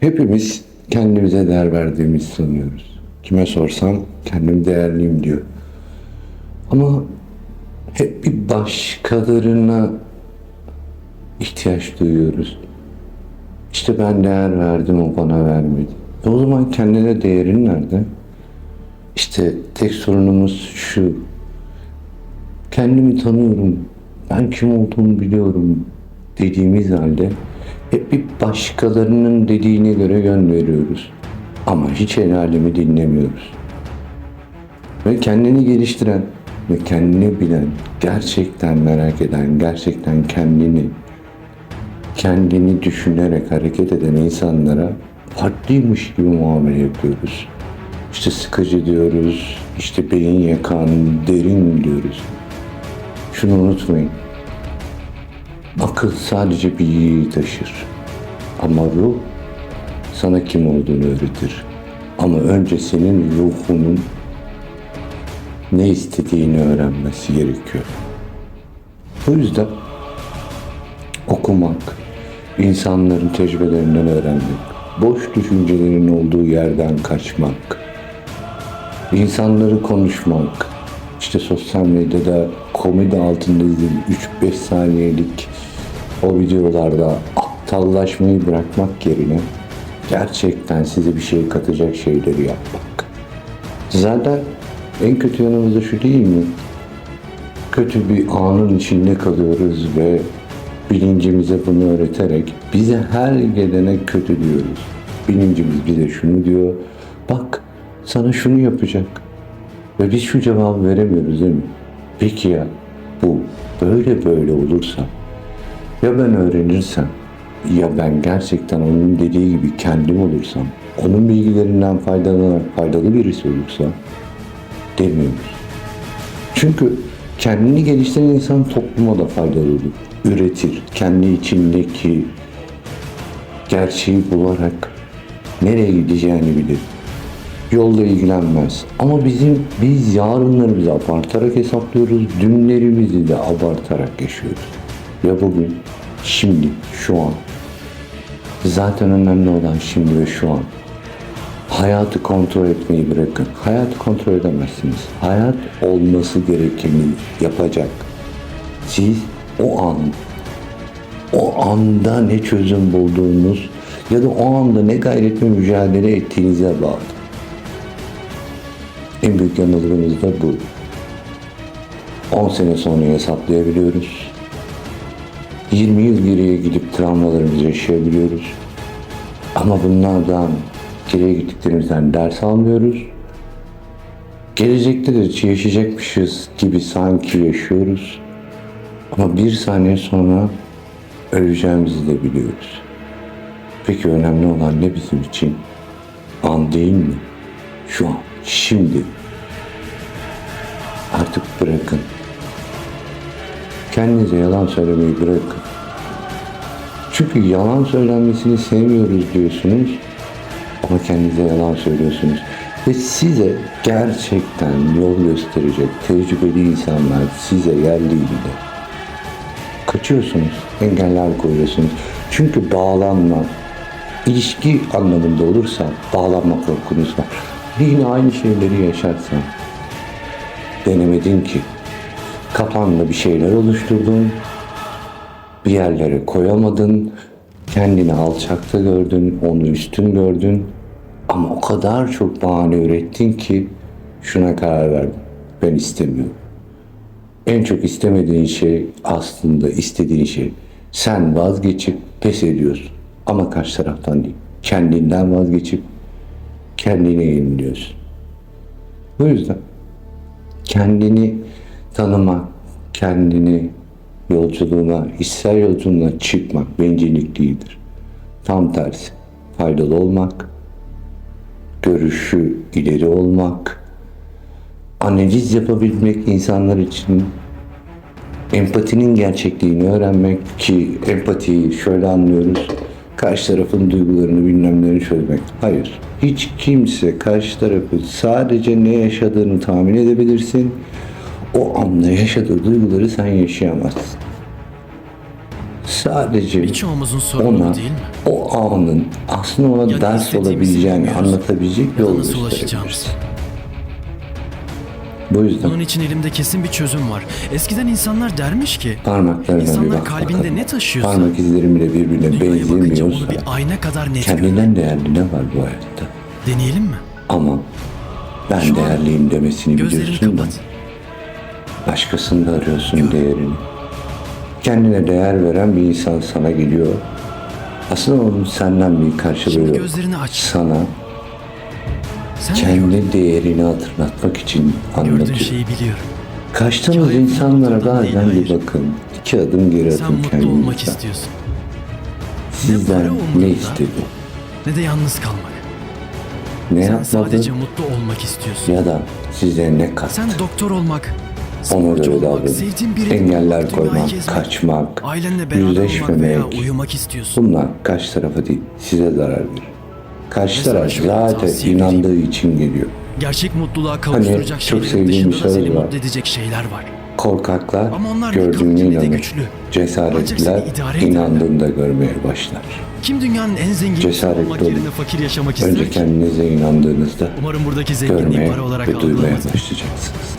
Hepimiz kendimize değer verdiğimizi sanıyoruz. Kime sorsam kendim değerliyim diyor. Ama hep bir başkalarına ihtiyaç duyuyoruz. İşte ben değer verdim o bana vermedi. E o zaman kendine değerin nerede? İşte tek sorunumuz şu. Kendimi tanıyorum. Ben kim olduğumu biliyorum dediğimiz halde hep bir başkalarının dediğine göre yön veriyoruz. Ama hiç el alemi dinlemiyoruz. Ve kendini geliştiren ve kendini bilen, gerçekten merak eden, gerçekten kendini kendini düşünerek hareket eden insanlara farklıymış gibi muamele yapıyoruz. İşte sıkıcı diyoruz, işte beyin yakan, derin diyoruz. Şunu unutmayın. Akıl sadece bilgiyi taşır. Ama ruh sana kim olduğunu öğretir. Ama önce senin ruhunun ne istediğini öğrenmesi gerekiyor. O yüzden okumak, insanların tecrübelerinden öğrenmek, boş düşüncelerin olduğu yerden kaçmak, insanları konuşmak, işte sosyal medyada komedi altında izlediğim 3-5 saniyelik o videolarda aptallaşmayı bırakmak yerine gerçekten size bir şey katacak şeyleri yapmak. Zaten en kötü yanımız da şu değil mi? Kötü bir anın içinde kalıyoruz ve bilincimize bunu öğreterek bize her gelene kötü diyoruz. Bilincimiz bize şunu diyor. Bak sana şunu yapacak. Ve biz şu cevabı veremiyoruz değil mi? Peki ya bu böyle böyle olursa ya ben öğrenirsem ya ben gerçekten onun dediği gibi kendim olursam onun bilgilerinden faydalanarak faydalı birisi olursam demiyoruz. Çünkü kendini geliştiren insan topluma da faydalı olur. Üretir. Kendi içindeki gerçeği bularak nereye gideceğini bilir. Yolla ilgilenmez. Ama bizim biz yarınları biz abartarak hesaplıyoruz. Dünlerimizi de abartarak yaşıyoruz. Ve bugün, şimdi, şu an. Zaten önemli olan şimdi ve şu an. Hayatı kontrol etmeyi bırakın. Hayatı kontrol edemezsiniz. Hayat olması gerekeni yapacak. Siz o an, o anda ne çözüm bulduğunuz ya da o anda ne gayret ve mücadele ettiğinize bağlı. En büyük yanılgımız da bu. 10 sene sonra hesaplayabiliyoruz. 20 yıl geriye gidip travmalarımızı yaşayabiliyoruz. Ama bunlardan geriye gittiklerimizden ders almıyoruz. Gelecekte de yaşayacakmışız gibi sanki yaşıyoruz. Ama bir saniye sonra öleceğimizi de biliyoruz. Peki önemli olan ne bizim için? An değil mi? Şu an, şimdi. Artık bırakın. Kendinize yalan söylemeyi bırakın. Çünkü yalan söylenmesini sevmiyoruz diyorsunuz ama kendinize yalan söylüyorsunuz. Ve size gerçekten yol gösterecek tecrübeli insanlar size geldiğinde kaçıyorsunuz, engeller koyuyorsunuz. Çünkü bağlanma, ilişki anlamında olursa bağlanma korkunuz var. Yine aynı şeyleri yaşarsan denemedin ki kafanda bir şeyler oluşturdun, bir yerlere koyamadın, kendini alçakta gördün, onu üstün gördün ama o kadar çok bahane ürettin ki şuna karar verdin. Ben istemiyorum. En çok istemediğin şey aslında istediğin şey. Sen vazgeçip pes ediyorsun. Ama karşı taraftan değil. Kendinden vazgeçip kendine yeniliyorsun. Bu yüzden kendini tanımak, kendini yolculuğuna, içsel yolculuğuna çıkmak bencillik değildir. Tam tersi. Faydalı olmak, görüşü ileri olmak, analiz yapabilmek insanlar için empatinin gerçekliğini öğrenmek ki empatiyi şöyle anlıyoruz. Karşı tarafın duygularını bilmemlerini çözmek. Hayır. Hiç kimse karşı tarafı sadece ne yaşadığını tahmin edebilirsin. O anda yaşadığı duyguları sen yaşayamazsın. sadece ona bu değil mi? o anın aslında ona Ya da ders olabileceğini anlatabilecek bir da yol gösterebilirsin. Bu yüzden Bunun için elimde kesin bir çözüm var. Eskiden insanlar dermiş ki parmaklarına bir bak kalbinde bakalım. ne taşıyorsa, Parmak izlerim bile birbirine benzemiyorsa bir ayna kadar net kendinden değerli ne var bu hayatta? Deneyelim mi? Ama ben Şu değerliyim demesini biliyorsun da kapat. Başkasında arıyorsun değerini. Kendine değer veren bir insan sana geliyor. Aslında onun senden bir karşılığı Şimdi yok. gözlerini aç. Sana Sen de kendi değerini hatırlatmak için Gördüğün anlatıyor. şeyi biliyorum. Kaçtığımız insanlara anlatmadan değil, bazen bir hayır. bakın. İki adım geri Sen atın mutlu olmak istiyorsun. Sizden para ne istedi? Ne de yalnız kalmak. Ne Sen yapmadı? sadece mutlu olmak istiyorsun. Ya da size ne kattı? Sen doktor olmak, Göre olmak, sevdiğin birini Engeller koymak, kaçmak, ailenle beraber olmak yüzleşmemek. veya uyumak istiyorsun. Bunlar karşı tarafa değil, size zarar verir. Karşı Ve taraf şöyle zaten tavsiye inandığı için geliyor. Gerçek mutluluğa kavuşturacak Hani çok şeylerin sevdiğim bir dışında da söz seni var. mutlu edecek şeyler var. Korkaklar Ama onlar ne gördüğüne de inanır. güçlü. Ancak Cesaretliler seni idare ederler. inandığında görmeye başlar. Kim dünyanın en zengin Cesaretli olmak olun. yerine fakir yaşamak ister Önce ki? kendinize inandığınızda Umarım buradaki zenginliği görmeye para olarak ve duymaya başlayacaksınız.